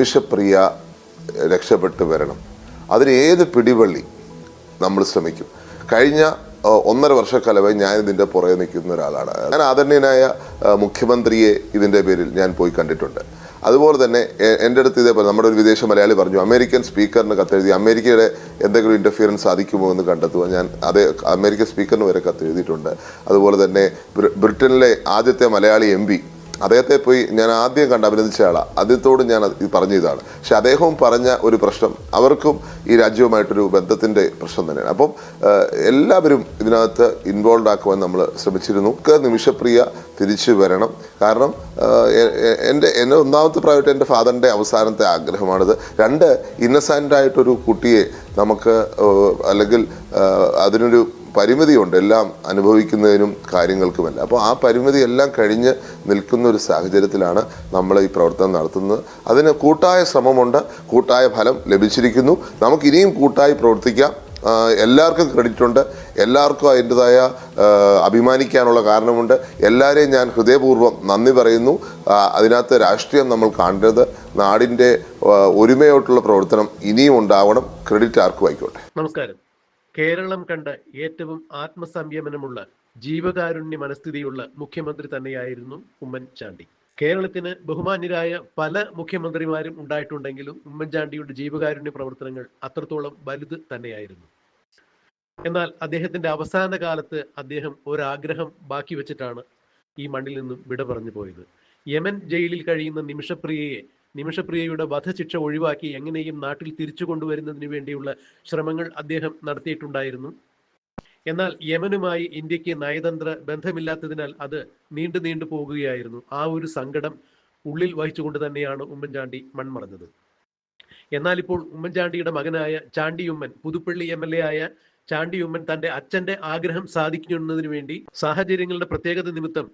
നിമിഷപ്രിയ രക്ഷപ്പെട്ട് വരണം. അതിന് ഏത് പിടിവള്ളി നമ്മൾ ശ്രമിക്കും? കഴിഞ്ഞ ഒന്നര വർഷക്കാലമായി ഞാൻ ഇതിന്റെ പുറകെ നിൽക്കുന്ന ഒരാളാണ്. ഞാൻ ആദരണീയനായ മുഖ്യമന്ത്രിയെ ഇതിന്റെ പേരിൽ ഞാൻ പോയി കണ്ടിട്ടുണ്ട്. അതുപോലെ തന്നെ എന്റെ അടുത്ത് ഇതേപോലെ നമ്മുടെ ഒരു വിദേശ മലയാളി പറഞ്ഞു അമേരിക്കൻ സ്പീക്കറിന് കത്തെഴുതി അമേരിക്കയുടെ എന്തെങ്കിലും ഇന്റർഫിയറൻസ് സാധിക്കുമോ എന്ന് കണ്ടെത്തുക. ഞാൻ അതേ അമേരിക്കൻ സ്പീക്കറിന് വരെ കത്തെഴുതിയിട്ടുണ്ട്. അതുപോലെ തന്നെ ബ്രിട്ടനിലെ ആദ്യത്തെ മലയാളി എം പി അദ്ദേഹത്തെ പോയി ഞാൻ ആദ്യം കണ്ട് അഭിനന്ദിച്ച ആളാണ് അദ്ദേഹത്തോട് ഞാൻ പറഞ്ഞ ഇതാണ്. പക്ഷെ അദ്ദേഹവും പറഞ്ഞ ഒരു പ്രശ്നം അവർക്കും ഈ രാജ്യവുമായിട്ടൊരു ബന്ധത്തിന്റെ പ്രശ്നം തന്നെയാണ്. അപ്പം എല്ലാവരും ഇതിനകത്ത് ഇൻവോൾവ് ആക്കുവാൻ നമ്മൾ ശ്രമിച്ചിരുന്നു. നിമിഷപ്രിയ തിരിച്ചു വരണം. കാരണം എന്റെ എന്റെ ഒന്നാമത്തെ പ്രായമായിട്ട് എന്റെ ഫാദറിന്റെ അവസാനത്തെ ആഗ്രഹമാണിത്. രണ്ട് ഇന്നസെന്റായിട്ടൊരു കുട്ടിയെ നമുക്ക് അല്ലെങ്കിൽ അതിനൊരു പരിമിതിയുണ്ട്. എല്ലാം അനുഭവിക്കുന്നതിനും കാര്യങ്ങൾക്കുമല്ല. അപ്പോൾ ആ പരിമിതി എല്ലാം കഴിഞ്ഞ് നിൽക്കുന്ന ഒരു സാഹചര്യത്തിലാണ് നമ്മൾ ഈ പ്രവർത്തനം നടത്തുന്നത്. അതിന് കൂട്ടായ ശ്രമമുണ്ട്. കൂട്ടായ ഫലം ലഭിച്ചിരിക്കുന്നു. നമുക്ക് ഇനിയും കൂട്ടായി പ്രവർത്തിക്കാം. എല്ലാവർക്കും ക്രെഡിറ്റ് ഉണ്ട്. എല്ലാവർക്കും അതിന്റെതായ അഭിമാനിക്കാനുള്ള കാരണമുണ്ട്. എല്ലാവരെയും ഞാൻ ഹൃദയപൂർവം നന്ദി പറയുന്നു. അതിനകത്ത് രാഷ്ട്രീയം നമ്മൾ കാണരുത്. നാടിന്റെ ഒരുമയോട്ടുള്ള പ്രവർത്തനം ഇനിയും ഉണ്ടാവണം. ക്രെഡിറ്റ് ആർക്കും ആയിക്കോട്ടെ. നമസ്കാരം. കേരളം കണ്ട ഏറ്റവും ആത്മസംയമനമുള്ള ജീവകാരുണ്യ മനസ്ഥിതിയുള്ള മുഖ്യമന്ത്രി തന്നെയായിരുന്നു ഉമ്മൻചാണ്ടി. കേരളത്തിന് ബഹുമാന്യരായ പല മുഖ്യമന്ത്രിമാരും ഉണ്ടായിട്ടുണ്ടെങ്കിലും ഉമ്മൻചാണ്ടിയുടെ ജീവകാരുണ്യ പ്രവർത്തനങ്ങൾ അത്രത്തോളം വലുത് തന്നെയായിരുന്നു. എന്നാൽ അദ്ദേഹത്തിന്റെ അവസാന കാലത്ത് അദ്ദേഹം ഒരാഗ്രഹം ബാക്കി വെച്ചിട്ടാണ് ഈ മണ്ണിൽ നിന്നും വിട പറഞ്ഞു പോയത്. യമൻ ജയിലിൽ കഴിയുന്ന നിമിഷപ്രിയയെ നിമിഷപ്രിയയുടെ വധശിക്ഷ ഒഴിവാക്കി എങ്ങനെയും നാട്ടിൽ തിരിച്ചു കൊണ്ടുവരുന്നതിന് വേണ്ടിയുള്ള ശ്രമങ്ങൾ അദ്ദേഹം നടത്തിയിട്ടുണ്ടായിരുന്നു. എന്നാൽ യമനുമായി ഇന്ത്യയ്ക്ക് നയതന്ത്ര ബന്ധമില്ലാത്തതിനാൽ അത് നീണ്ടു നീണ്ടു പോകുകയായിരുന്നു. ആ ഒരു സങ്കടം ഉള്ളിൽ വഹിച്ചുകൊണ്ട് തന്നെയാണ് ഉമ്മൻചാണ്ടി മൺമറഞ്ഞത്. എന്നാൽ ഇപ്പോൾ ഉമ്മൻചാണ്ടിയുടെ മകനായ Chandy Oommen Puthuppally M L A ആയ ചാണ്ടിയുമ്മൻ തന്റെ അച്ഛന്റെ ആഗ്രഹം സാധിക്കുന്നതിന് വേണ്ടി സാഹചര്യങ്ങളുടെ പ്രത്യേകത നിമിത്തം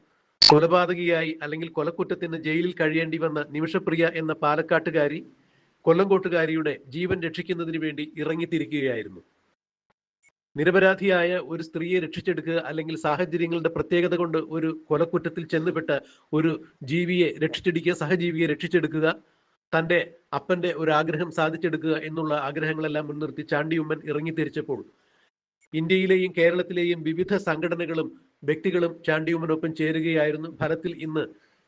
കൊലപാതകിയായി അല്ലെങ്കിൽ കൊലക്കുറ്റത്തിന് ജയിലിൽ കഴിയേണ്ടി വന്ന നിമിഷപ്രിയ എന്ന പാലക്കാട്ടുകാരി കൊല്ലങ്കോട്ടുകാരിയുടെ ജീവൻ രക്ഷിക്കുന്നതിന് വേണ്ടി ഇറങ്ങിത്തിരിക്കുകയായിരുന്നു. നിരപരാധിയായ ഒരു സ്ത്രീയെ രക്ഷിച്ചെടുക്കുക അല്ലെങ്കിൽ സാഹചര്യങ്ങളുടെ പ്രത്യേകത കൊണ്ട് ഒരു കൊലക്കുറ്റത്തിൽ ചെന്നുപെട്ട ഒരു ജീവിയെ രക്ഷിച്ചെടുക്കുക സഹജീവിയെ രക്ഷിച്ചെടുക്കുക തന്റെ അപ്പന്റെ ഒരു ആഗ്രഹം സാധിച്ചെടുക്കുക എന്നുള്ള ആഗ്രഹങ്ങളെല്ലാം മുൻനിർത്തി ചാണ്ടിയുമ്മൻ ഇറങ്ങിത്തിരിച്ചപ്പോൾ ഇന്ത്യയിലെയും കേരളത്തിലെയും വിവിധ സംഘടനകളും വ്യക്തികളും ചാണ്ടിയുമ്മനൊപ്പം ചേരുകയായിരുന്നു. ഫലത്തിൽ ഇന്ന്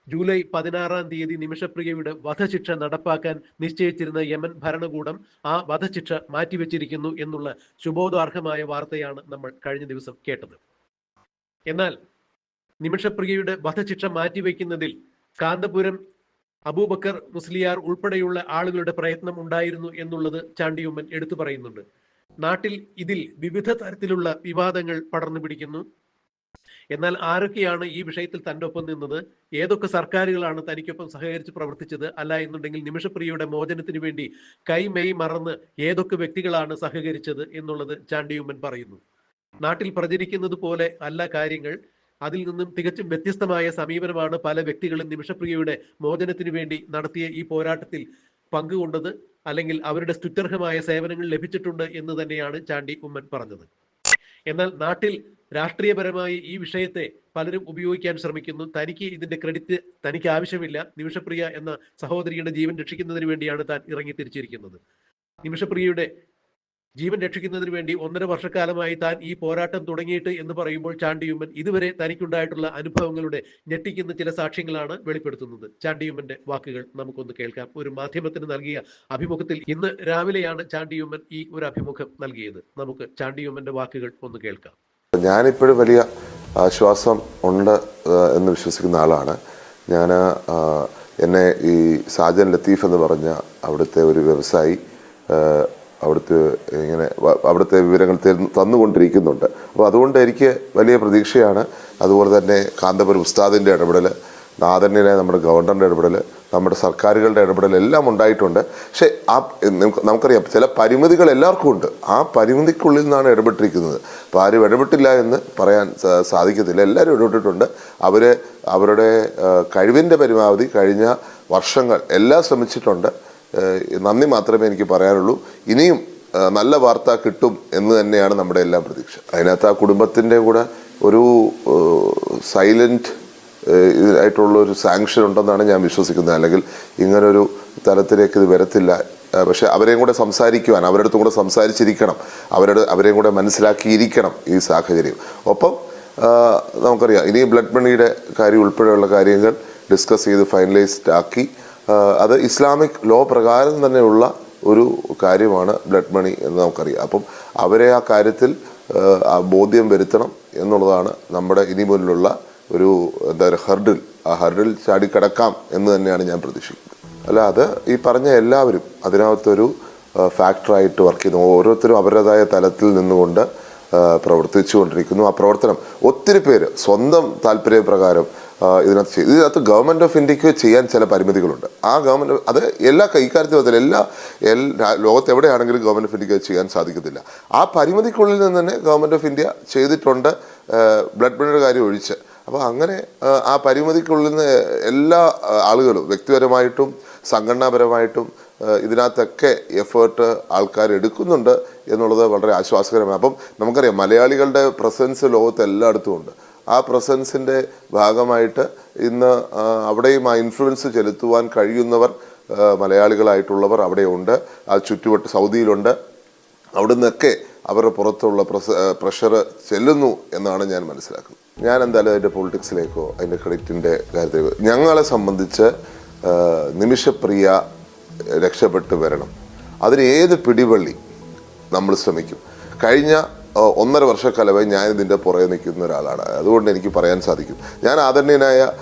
ജൂലൈ പതിനാറാം തീയതി നിമിഷപ്രിയയുടെ വധശിക്ഷ നടപ്പാക്കാൻ നിശ്ചയിച്ചിരുന്ന യമൻ ഭരണകൂടം ആ വധശിക്ഷ മാറ്റിവെച്ചിരിക്കുന്നു എന്നുള്ള ശുഭോദാർഹമായ വാർത്തയാണ് നമ്മൾ കഴിഞ്ഞ ദിവസം കേട്ടത്. എന്നാൽ നിമിഷപ്രിയയുടെ വധശിക്ഷ മാറ്റിവെക്കുന്നതിൽ കാന്തപുരം അബൂബക്കർ മുസ്ലിയാർ ഉൾപ്പെടെയുള്ള ആളുകളുടെ പ്രയത്നം ഉണ്ടായിരുന്നു എന്നുള്ളത് ചാണ്ടിയുമ്മൻ എടുത്തു പറയുന്നുണ്ട്. നാട്ടിൽ ഇതിൽ വിവിധ തരത്തിലുള്ള വിവാദങ്ങൾ പടർന്നു പിടിക്കുന്നു. എന്നാൽ ആരൊക്കെയാണ് ഈ വിഷയത്തിൽ തന്റെ ഒപ്പം നിന്നത്? ഏതൊക്കെ സർക്കാരുകളാണ് തനിക്കൊപ്പം സഹകരിച്ച് പ്രവർത്തിച്ചത്? അല്ല എന്നുണ്ടെങ്കിൽ നിമിഷപ്രിയയുടെ മോചനത്തിന് വേണ്ടി കൈമെയ് മറന്ന് ഏതൊക്കെ വ്യക്തികളാണ് സഹകരിച്ചത് എന്നുള്ളത് ചാണ്ടിയുമ്മൻ പറയുന്നു. നാട്ടിൽ പ്രചരിക്കുന്നത് പോലെ അല്ല കാര്യങ്ങൾ. അതിൽ നിന്നും തികച്ചും വ്യത്യസ്തമായ സമീപനമാണ് പല വ്യക്തികളും നിമിഷപ്രിയയുടെ മോചനത്തിന് വേണ്ടി നടത്തിയ ഈ പോരാട്ടത്തിൽ പങ്കുകൊണ്ടത് അല്ലെങ്കിൽ അവരുടെ സ്തുത്യർഹമായ സേവനങ്ങൾ ലഭിച്ചിട്ടുണ്ട് എന്ന് തന്നെയാണ് ചാണ്ടി ഉമ്മൻ പറഞ്ഞത്. എന്നാൽ നാട്ടിൽ രാഷ്ട്രീയപരമായി ഈ വിഷയത്തെ പലരും ഉപയോഗിക്കാൻ ശ്രമിക്കുന്നു. തനിക്ക് ഇതിന്റെ ക്രെഡിറ്റ് തനിക്ക് ആവശ്യമില്ല. നിമിഷപ്രിയ എന്ന സഹോദരിയുടെ ജീവൻ രക്ഷിക്കുന്നതിന് വേണ്ടിയാണ് താൻ ഇറങ്ങി തിരിച്ചിരിക്കുന്നത് നിമിഷപ്രിയയുടെ ജീവൻ രക്ഷിക്കുന്നതിന് വേണ്ടി ഒന്നര വർഷക്കാലമായി താൻ ഈ പോരാട്ടം തുടങ്ങിയിട്ട് എന്ന് പറയുമ്പോൾ ചാണ്ടിയുമ്മൻ ഇതുവരെ തനിക്കുണ്ടായിട്ടുള്ള അനുഭവങ്ങളുടെ ഞെട്ടിക്കുന്ന ചില സാക്ഷ്യങ്ങളാണ് വെളിപ്പെടുത്തുന്നത്. ചാണ്ടിയുമ്മന്റെ വാക്കുകൾ നമുക്കൊന്ന് കേൾക്കാം. ഒരു മാധ്യമത്തിന് നൽകിയ അഭിമുഖത്തിൽ ഇന്ന് രാവിലെയാണ് ചാണ്ടിയുമ്മൻ ഈ ഒരു അഭിമുഖം നൽകിയത്. നമുക്ക് ചാണ്ടിയുമ്മന്റെ വാക്കുകൾ ഒന്ന് കേൾക്കാം. ഞാനിപ്പോഴും വലിയ ആശ്വാസം ഉണ്ട് എന്ന് വിശ്വസിക്കുന്ന ആളാണ്. ഞാൻ എന്നെ ഈ സാജൻ ലത്തീഫ് എന്ന് പറഞ്ഞ അവിടുത്തെ ഒരു വ്യവസായി അവിടുത്തെ ഇങ്ങനെ അവിടുത്തെ വിവരങ്ങൾ തന്നുകൊണ്ടിരിക്കുന്നുണ്ട്. അപ്പോൾ അതുകൊണ്ട് എനിക്ക് വലിയ പ്രതീക്ഷയാണ്. അതുപോലെ തന്നെ കാന്തപുരം ഉസ്താദിന്റെ ഇടപെടൽ നാദന്യനെ നമ്മുടെ ഗവർണറുടെ ഇടപെടൽ നമ്മുടെ സർക്കാരുകളുടെ ഇടപെടൽ എല്ലാം ഉണ്ടായിട്ടുണ്ട്. പക്ഷേ ആ നമുക്കറിയാം ചില പരിമിതികൾ എല്ലാവർക്കും ഉണ്ട്. ആ പരിമിതിക്കുള്ളിൽ നിന്നാണ് ഇടപെട്ടിരിക്കുന്നത്. അപ്പോൾ ആരും ഇടപെട്ടില്ല എന്ന് പറയാൻ സാധിക്കത്തില്ല. എല്ലാവരും ഇടപെട്ടിട്ടുണ്ട്. അവർ അവരുടെ കഴിവിന്റെ പരമാവധി കഴിഞ്ഞ വർഷങ്ങൾ എല്ലാം ശ്രമിച്ചിട്ടുണ്ട്. നന്ദി മാത്രമേ എനിക്ക് പറയാനുള്ളൂ. ഇനിയും നല്ല വാർത്ത കിട്ടും എന്ന് തന്നെയാണ് നമ്മുടെ എല്ലാം പ്രതീക്ഷ. അതിനകത്ത് ആ കുടുംബത്തിന്റെ കൂടെ ഒരു സൈലന്റ് ആയിട്ടുള്ള ഒരു സാങ്ഷൻ ഉണ്ടെന്നാണ് ഞാൻ വിശ്വസിക്കുന്നത്. അല്ലെങ്കിൽ ഇങ്ങനൊരു തരത്തിലേക്ക് ഇത് വരത്തില്ല. പക്ഷെ അവരെയും കൂടെ സംസാരിക്കുവാൻ അവരുടെ അടുത്തും കൂടെ സംസാരിച്ചിരിക്കണം. അവരുടെ അവരെയും കൂടെ മനസ്സിലാക്കിയിരിക്കണം ഈ സാഹചര്യം. ഒപ്പം നമുക്കറിയാം ഇനി ബ്ലഡ് മണിയുടെ കാര്യം ഉൾപ്പെടെയുള്ള കാര്യങ്ങൾ ഡിസ്കസ് ചെയ്ത് ഫൈനലൈസ്ഡ് ആക്കി അത് ഇസ്ലാമിക് ലോ പ്രകാരം തന്നെയുള്ള ഒരു കാര്യമാണ് ബ്ലഡ് മണി എന്ന് നമുക്കറിയാം. അപ്പം അവരെ ആ കാര്യത്തിൽ ബോധ്യം വരുത്തണം എന്നുള്ളതാണ് നമ്മുടെ ഇനി മുന്നിലുള്ള ഒരു എന്താ പറയുക ഹർഡിൽ. ആ ഹർഡിൽ ചാടിക്കടക്കാം എന്ന് തന്നെയാണ് ഞാൻ പ്രതീക്ഷിക്കുന്നത്. അല്ല അത് ഈ പറഞ്ഞ എല്ലാവരും അതിനകത്തൊരു ഫാക്ടറായിട്ട് വർക്ക് ചെയ്യുന്നു. ഓരോരുത്തരും അവരുടേതായ തലത്തിൽ നിന്നുകൊണ്ട് പ്രവർത്തിച്ചു കൊണ്ടിരിക്കുന്നു ആ പ്രവർത്തനം ഒത്തിരി പേര് സ്വന്തം താല്പര്യപ്രകാരം ഇതിനകത്ത് ചെയ്തു. ഇതിനകത്ത് ഗവൺമെന്റ് ഓഫ് ഇന്ത്യയ്ക്ക് ചെയ്യാൻ ചില പരിമിതികളുണ്ട്. ആ ഗവൺമെന്റ് അത് എല്ലാ കൈകാര്യത്തിൽ അതിൽ എല്ലാ എല്ലാ ലോകത്ത് എവിടെയാണെങ്കിലും ഗവൺമെന്റ് ഓഫ് ഇന്ത്യയ്ക്ക് ചെയ്യാൻ സാധിക്കത്തില്ല. ആ പരിമിതിക്കുള്ളിൽ നിന്ന് തന്നെ ഗവൺമെന്റ് ഓഫ് ഇന്ത്യ ചെയ്തിട്ടുണ്ട് ബ്ലഡ് മണിയുടെ കാര്യം ഒഴിച്ച്. അപ്പോൾ അങ്ങനെ ആ, പരിമിതിക്കുള്ളിൽ നിന്ന് എല്ലാ ആളുകളും വ്യക്തിപരമായിട്ടും സംഘടനാപരമായിട്ടും ഇതിനകത്തൊക്കെ എഫേർട്ട് ആൾക്കാർ എടുക്കുന്നുണ്ട് എന്നുള്ളത് വളരെ ആശ്വാസകരമാണ്. അപ്പം നമുക്കറിയാം മലയാളികളുടെ പ്രസൻസ് ലോകത്ത് എല്ലായിടത്തും ഉണ്ട്. ആ പ്രസൻസിന്റെ ഭാഗമായിട്ട് ഇന്ന് അവിടെയും ആ ഇൻഫ്ലുവൻസ് ചെലുത്തുവാൻ കഴിയുന്നവർ മലയാളികളായിട്ടുള്ളവർ അവിടെയുണ്ട്. ആ ചുറ്റുവട്ട് സൗദിയിലുണ്ട്. അവിടെ നിന്നൊക്കെ അവരുടെ പുറത്തുള്ള പ്രസ പ്രഷർ ചെല്ലുന്നു എന്നാണ് ഞാൻ മനസ്സിലാക്കുന്നത്. ഞാൻ എന്തായാലും അതിന്റെ പൊളിറ്റിക്സിലേക്കോ അതിന്റെ ക്രെഡിറ്റിന്റെ കാര്യത്തിലേക്കോ ഞങ്ങളെ സംബന്ധിച്ച് നിമിഷപ്രിയ രക്ഷപ്പെട്ട് വരണം. അതിന് ഏത് പിടിവള്ളി നമ്മൾ ശ്രമിക്കും? കഴിഞ്ഞ ഒന്നര വർഷക്കാലമായി ഞാൻ ഇതിന്റെ പുറകെ നിൽക്കുന്ന ഒരാളാണ്. അതുകൊണ്ട് എനിക്ക് പറയാൻ സാധിക്കും. ഞാൻ ആദരണീയനായ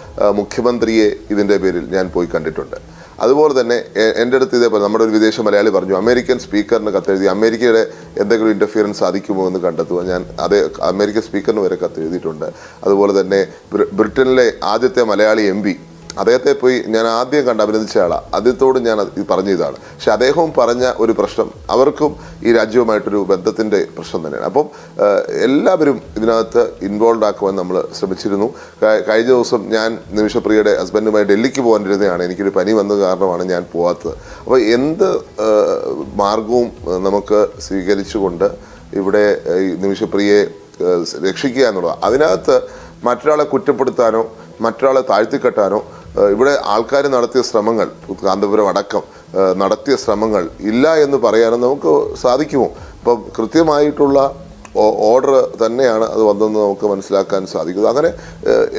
മുഖ്യമന്ത്രിയെ ഇതിന്റെ പേരിൽ ഞാൻ പോയി കണ്ടിട്ടുണ്ട്. അതുപോലെ തന്നെ എന്റെ അടുത്ത് ഇതേപോലെ നമ്മുടെ ഒരു വിദേശ മലയാളി പറഞ്ഞു അമേരിക്കൻ സ്പീക്കറിന് കത്തെഴുതി അമേരിക്കയുടെ എന്തെങ്കിലും ഇന്റർഫിയറൻസ് സാധിക്കുമോ എന്ന് കണ്ടെത്തുക. ഞാൻ അതേ അമേരിക്കൻ സ്പീക്കറിന് വരെ കത്തെഴുതിയിട്ടുണ്ട്. അതുപോലെ തന്നെ ബ്രിട്ടനിലെ ആദ്യത്തെ മലയാളി എം പി അദ്ദേഹത്തെ പോയി ഞാൻ ആദ്യം കണ്ട് അഭിനന്ദിച്ച ആളാണ് അദ്ദേഹത്തോട് ഞാൻ പറഞ്ഞ ഇതാണ്. പക്ഷെ അദ്ദേഹവും പറഞ്ഞ ഒരു പ്രശ്നം അവർക്കും ഈ രാജ്യവുമായിട്ടൊരു ബന്ധത്തിന്റെ പ്രശ്നം തന്നെയാണ്. അപ്പം എല്ലാവരും ഇതിനകത്ത് ഇൻവോൾവ് ആക്കുവാൻ നമ്മൾ ശ്രമിച്ചിരുന്നു. കഴിഞ്ഞ ദിവസം ഞാൻ നിമിഷപ്രിയയുടെ ഹസ്ബൻഡുമായി ഡൽഹിക്ക് പോകാനിരുന്നതാണ്. എനിക്കൊരു പനി വന്ന കാരണമാണ് ഞാൻ പോവാത്തത്. അപ്പോൾ എന്ത് മാർഗവും നമുക്ക് സ്വീകരിച്ചുകൊണ്ട് ഇവിടെ നിമിഷപ്രിയയെ രക്ഷിക്കുക എന്നുള്ളത് അതിനകത്ത് മറ്റൊരാളെ കുറ്റപ്പെടുത്താനോ മറ്റൊരാളെ താഴ്ത്തിക്കെട്ടാനോ ഇവിടെ ആൾക്കാർ നടത്തിയ ശ്രമങ്ങൾ കാന്തപുരം അടക്കം നടത്തിയ ശ്രമങ്ങൾ ഇല്ല എന്ന് പറയാനും നമുക്ക് സാധിക്കുമോ? ഇപ്പം കൃത്യമായിട്ടുള്ള ഓർഡർ തന്നെയാണ് അത് വന്നതെന്ന് നമുക്ക് മനസ്സിലാക്കാൻ സാധിക്കുന്നത്. അങ്ങനെ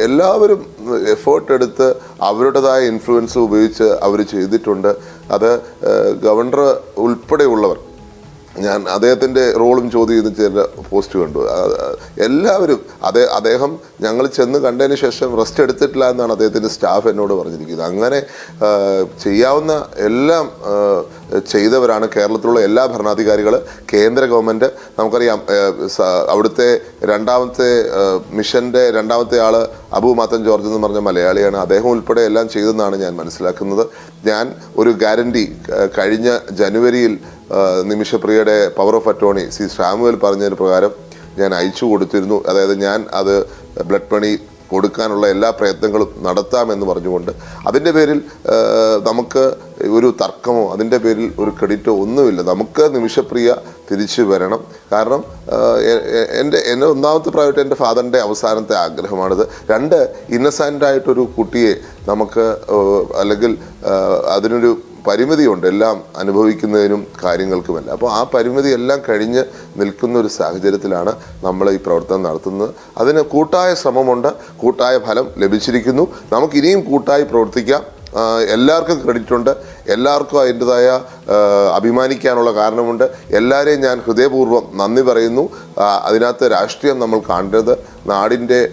എല്ലാവരും എഫേർട്ട് എടുത്ത് അവരുടേതായ ഇൻഫ്ലുവൻസ് ഉപയോഗിച്ച് അവർ ചെയ്തിട്ടുണ്ട്. അത് ഗവർണർ ഉൾപ്പെടെയുള്ളവർ ഞാൻ അദ്ദേഹത്തിന്റെ റോളും ചോദ്യം ചെയ്ത് ചില പോസ്റ്റ് കണ്ടു. എല്ലാവരും അതേ അദ്ദേഹം ഞങ്ങൾ ചെന്ന് കണ്ടതിന് ശേഷം റെസ്റ്റ് എടുത്തിട്ടില്ല എന്നാണ് അദ്ദേഹത്തിന്റെ സ്റ്റാഫ് എന്നോട് പറഞ്ഞിരിക്കുന്നത്. അങ്ങനെ ചെയ്യാവുന്ന എല്ലാം ചെയ്തവരാണ് കേരളത്തിലുള്ള എല്ലാ ഭരണാധികാരികൾ. കേന്ദ്ര ഗവൺമെന്റ് നമുക്കറിയാം അവിടുത്തെ രണ്ടാമത്തെ മിഷന്റെ രണ്ടാമത്തെ ആൾ അബു മാത്തൻ ജോർജ് എന്ന് പറഞ്ഞ മലയാളിയാണ്. അദ്ദേഹം ഉൾപ്പെടെ എല്ലാം ചെയ്തെന്നാണ് ഞാൻ മനസ്സിലാക്കുന്നത്. ഞാൻ ഒരു ഗ്യാരണ്ടി കഴിഞ്ഞ ജനുവരിയിൽ നിമിഷപ്രിയയുടെ power of attorney C Samuel പറഞ്ഞതിന് പ്രകാരം ഞാൻ അയച്ചു കൊടുത്തിരുന്നു. അതായത് ഞാൻ അത് ബ്ലഡ് മണി കൊടുക്കാനുള്ള എല്ലാ പ്രയത്നങ്ങളും നടത്താമെന്ന് പറഞ്ഞുകൊണ്ട് അതിന്റെ പേരിൽ നമുക്ക് ഒരു തർക്കമോ അതിന്റെ പേരിൽ ഒരു ക്രെഡിറ്റോ ഒന്നുമില്ല. നമുക്ക് നിമിഷപ്രിയ തിരിച്ചു വരണം. കാരണം എന്റെ എന്റെ ഒന്നാമത്തെ പ്രായമായിട്ട് എന്റെ ഫാദറിന്റെ അവസാനത്തെ ആഗ്രഹമാണിത്. രണ്ട് ഇന്നസെന്റായിട്ടൊരു കുട്ടിയെ നമുക്ക് അല്ലെങ്കിൽ അതിനൊരു പരിമിതിയുണ്ട്. എല്ലാം അനുഭവിക്കുന്നതിനും കാര്യങ്ങൾക്കുമല്ല. അപ്പോൾ ആ പരിമിതി എല്ലാം കഴിഞ്ഞ് നിൽക്കുന്ന ഒരു സാഹചര്യത്തിലാണ് നമ്മൾ ഈ പ്രവർത്തനം നടത്തുന്നത്. അതിന് കൂട്ടായ ശ്രമമുണ്ട്. കൂട്ടായ ഫലം ലഭിച്ചിരിക്കുന്നു. നമുക്കിനിയും കൂട്ടായി പ്രവർത്തിക്കാം. എല്ലാവർക്കും ക്രെഡിറ്റ് ഉണ്ട്. എല്ലാവർക്കും അതിന്റെതായ അഭിമാനിക്കാനുള്ള കാരണമുണ്ട്. എല്ലാവരെയും ഞാൻ ഹൃദയപൂർവം നന്ദി പറയുന്നു. അതിനകത്ത് രാഷ്ട്രീയം നമ്മൾ കാണേണ്ടത് നാടിന്റെ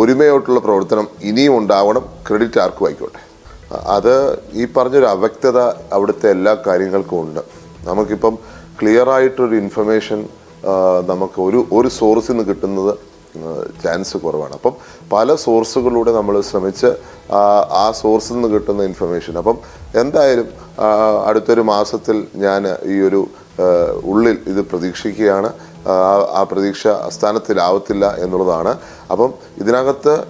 ഒരുമയോട്ടുള്ള പ്രവർത്തനം ഇനിയും ഉണ്ടാവണം. ക്രെഡിറ്റ് ആർക്കും ആയിക്കോട്ടെ. അത് ഈ പറഞ്ഞൊരു അവ്യക്തത അവിടുത്തെ എല്ലാ കാര്യങ്ങൾക്കും ഉണ്ട്. നമുക്കിപ്പം ക്ലിയർ ആയിട്ടൊരു ഇൻഫർമേഷൻ നമുക്ക് ഒരു ഒരു സോഴ്സിൽ നിന്ന് കിട്ടുന്നത് ചാൻസ് കുറവാണ്. അപ്പം പല സോഴ്സുകളിലൂടെ നമ്മൾ ശ്രമിച്ച് ആ, സോഴ്സിൽ നിന്ന് കിട്ടുന്ന ഇൻഫർമേഷൻ അപ്പം എന്തായാലും അടുത്തൊരു മാസത്തിൽ ഞാൻ ഈ ഒരു ഉള്ളിൽ ഇത് പ്രതീക്ഷിക്കുകയാണ്. ആ, പ്രതീക്ഷ അസ്ഥാനത്തിലാവത്തില്ല എന്നുള്ളതാണ്. അപ്പം ഇതിനകത്ത്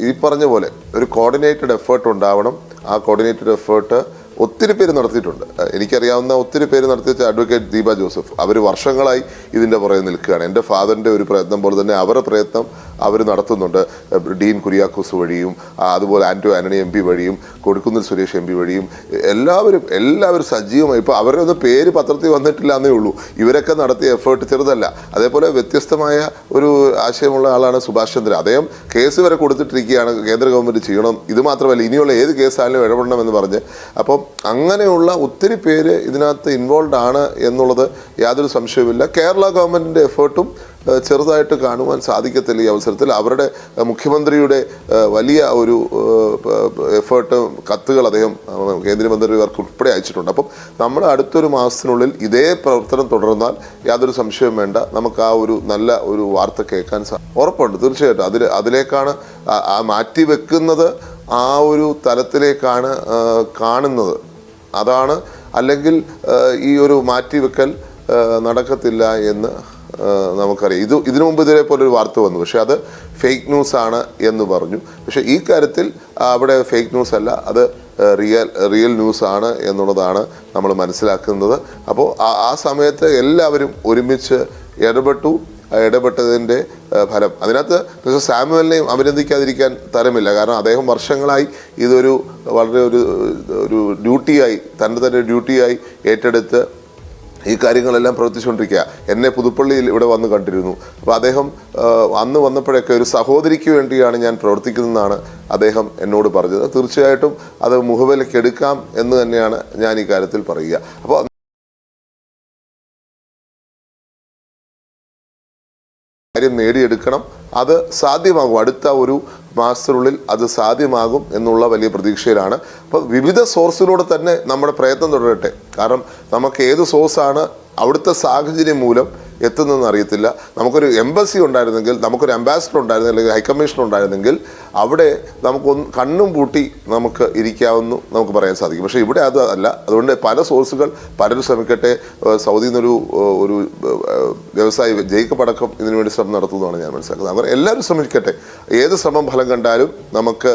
ഈ പറഞ്ഞ പോലെ ഒരു കോർഡിനേറ്റഡ് എഫേർട്ട് ഉണ്ടാവണം. ആ കോർഡിനേറ്റഡ് എഫേർട്ട് ഒത്തിരി പേര് നടത്തിയിട്ടുണ്ട്. എനിക്കറിയാവുന്ന ഒത്തിരി പേര് നടത്തി വെച്ച അഡ്വക്കേറ്റ് ദീപ ജോസഫ്. അവർ വർഷങ്ങളായി ഇതിന്റെ പുറകെ നിൽക്കുകയാണ്. എന്റെ ഫാദറിന്റെ ഒരു പ്രയത്നം പോലെ തന്നെ അവരുടെ പ്രയത്നം അവർ നടത്തുന്നുണ്ട്. ഡീൻ കുര്യാക്കോസ് വഴിയും അതുപോലെ ആന്റോ ആന്റണി എം പി വഴിയും കൊടുക്കുന്നിൽ സുരേഷ് എം പി വഴിയും എല്ലാവരും എല്ലാവരും സജീവമായി. ഇപ്പോൾ അവരുടെ ഒന്നും പേര് പത്രത്തിൽ വന്നിട്ടില്ല എന്നേ ഉള്ളൂ. ഇവരൊക്കെ നടത്തിയ എഫേർട്ട് ചെറുതല്ല. അതേപോലെ വ്യത്യസ്തമായ ഒരു ആശയമുള്ള ആളാണ് സുഭാഷ് ചന്ദ്ര. അദ്ദേഹം കേസ് വരെ കൊടുത്തിട്ടിരിക്കുകയാണ്. കേന്ദ്ര ഗവൺമെന്റ് ചെയ്യണം. ഇത് മാത്രമല്ല ഇനിയുള്ള ഏത് കേസായാലും ഇടപെടണം എന്ന് പറഞ്ഞ്. അപ്പം അങ്ങനെയുള്ള ഒത്തിരി പേര് ഇതിനകത്ത് ഇൻവോൾവ് ആണ് എന്നുള്ളത് യാതൊരു സംശയവുമില്ല. കേരള ഗവൺമെന്റിന്റെ എഫേർട്ടും ചെറുതായിട്ട് കാണുവാൻ സാധിക്കത്തില്ല ഈ അവസരത്തിൽ. അവരുടെ മുഖ്യമന്ത്രിയുടെ വലിയ ഒരു എഫേർട്ട് കത്തുകൾ അദ്ദേഹം കേന്ദ്രമന്ത്രി കേന്ദ്രമന്ത്രിമാർക്ക് ഉൾപ്പെടെ അയച്ചിട്ടുണ്ട്. അപ്പം നമ്മൾ അടുത്തൊരു മാസത്തിനുള്ളിൽ ഇതേ പ്രവർത്തനം തുടർന്നാൽ യാതൊരു സംശയവും വേണ്ട. നമുക്ക് ആ ഒരു നല്ല ഒരു വാർത്ത കേൾക്കാൻ ഉറപ്പുണ്ട്. തീർച്ചയായിട്ടും. അതിൽ അതിലേക്കാണ് മാറ്റി വെക്കുന്നത് ആ ഒരു തലത്തിലേക്കാണ് കാണുന്നത്. അതാണ്. അല്ലെങ്കിൽ ഈ ഒരു മാറ്റിവെക്കൽ നടക്കത്തില്ല എന്ന് നമുക്കറിയാം. ഇത് ഇതിനു മുമ്പ് ഇതേപോലെ ഒരു വാർത്ത വന്നു. പക്ഷെ അത് ഫേക്ക് ന്യൂസ് ആണ് എന്ന് പറഞ്ഞു. പക്ഷെ ഈ കാര്യത്തിൽ അവിടെ ഫേക്ക് ന്യൂസ് അല്ല. അത് റിയൽ റിയൽ ന്യൂസ് ആണ് എന്നുള്ളതാണ് നമ്മൾ മനസ്സിലാക്കുന്നത്. അപ്പോൾ ആ സമയത്ത് എല്ലാവരും ഒരുമിച്ച് ഇടപെട്ടു. ഇടപെട്ടതിന്റെ ഫലം. അതിനകത്ത് മിസ്റ്റർ സാമുവലിനെയും അഭിനന്ദിക്കാതിരിക്കാൻ തരമില്ല. കാരണം അദ്ദേഹം വർഷങ്ങളായി ഇതൊരു വളരെ ഒരു ഒരു ഡ്യൂട്ടിയായി തന്റെ തന്നെ ഡ്യൂട്ടിയായി ഏറ്റെടുത്ത് ഈ കാര്യങ്ങളെല്ലാം പ്രവർത്തിച്ചുകൊണ്ടിരിക്കുക. എന്നെ പുതുപ്പള്ളിയിൽ ഇവിടെ വന്ന് കണ്ടിരുന്നു. അപ്പോൾ അദ്ദേഹം അന്ന് വന്നപ്പോഴൊക്കെ ഒരു സഹോദരിക്ക് വേണ്ടിയാണ് ഞാൻ പ്രവർത്തിക്കുന്നതെന്നാണ് അദ്ദേഹം എന്നോട് പറഞ്ഞത്. തീർച്ചയായിട്ടും അത് മുഖവിലയ്ക്ക് എടുക്കാം എന്ന് തന്നെയാണ് ഞാൻ ഈ കാര്യത്തിൽ പറയുക. അപ്പോൾ കാര്യം നേടിയെടുക്കണം. അത് സാധ്യമാകും. അടുത്ത ഒരു മാസത്തിനുള്ളിൽ അത് സാധ്യമാകും എന്നുള്ള വലിയ പ്രതീക്ഷയിലാണ്. അപ്പോൾ വിവിധ സോഴ്സിലൂടെ തന്നെ നമ്മുടെ പ്രയത്നം തുടരട്ടെ. കാരണം നമുക്ക് ഏത് സോഴ്സാണ് അവിടുത്തെ സാഹചര്യം മൂലം എത്തുന്നതെന്ന് അറിയത്തില്ല. നമുക്കൊരു എംബസി ഉണ്ടായിരുന്നെങ്കിൽ നമുക്കൊരു അംബാസിഡർ ഉണ്ടായിരുന്നെങ്കിൽ അല്ലെങ്കിൽ ഹൈക്കമ്മീഷൻ ഉണ്ടായിരുന്നെങ്കിൽ അവിടെ നമുക്കൊന്ന് കണ്ണും പൂട്ടി നമുക്ക് ഇരിക്കാവുന്നു നമുക്ക് പറയാൻ സാധിക്കും. പക്ഷേ ഇവിടെ അത് അല്ല. അതുകൊണ്ട് പല സോഴ്സുകൾ പലരും ശ്രമിക്കട്ടെ. സൗദി നിന്നൊരു ഒരു വ്യവസായി ജയിക്കപ്പടക്കം ഇതിനുവേണ്ടി ശ്രമം നടത്തുന്നതാണ് ഞാൻ മനസ്സിലാക്കുന്നത്. അവർ എല്ലാവരും ശ്രമിക്കട്ടെ. ഏത് ശ്രമം ഫലം കണ്ടാലും നമുക്ക്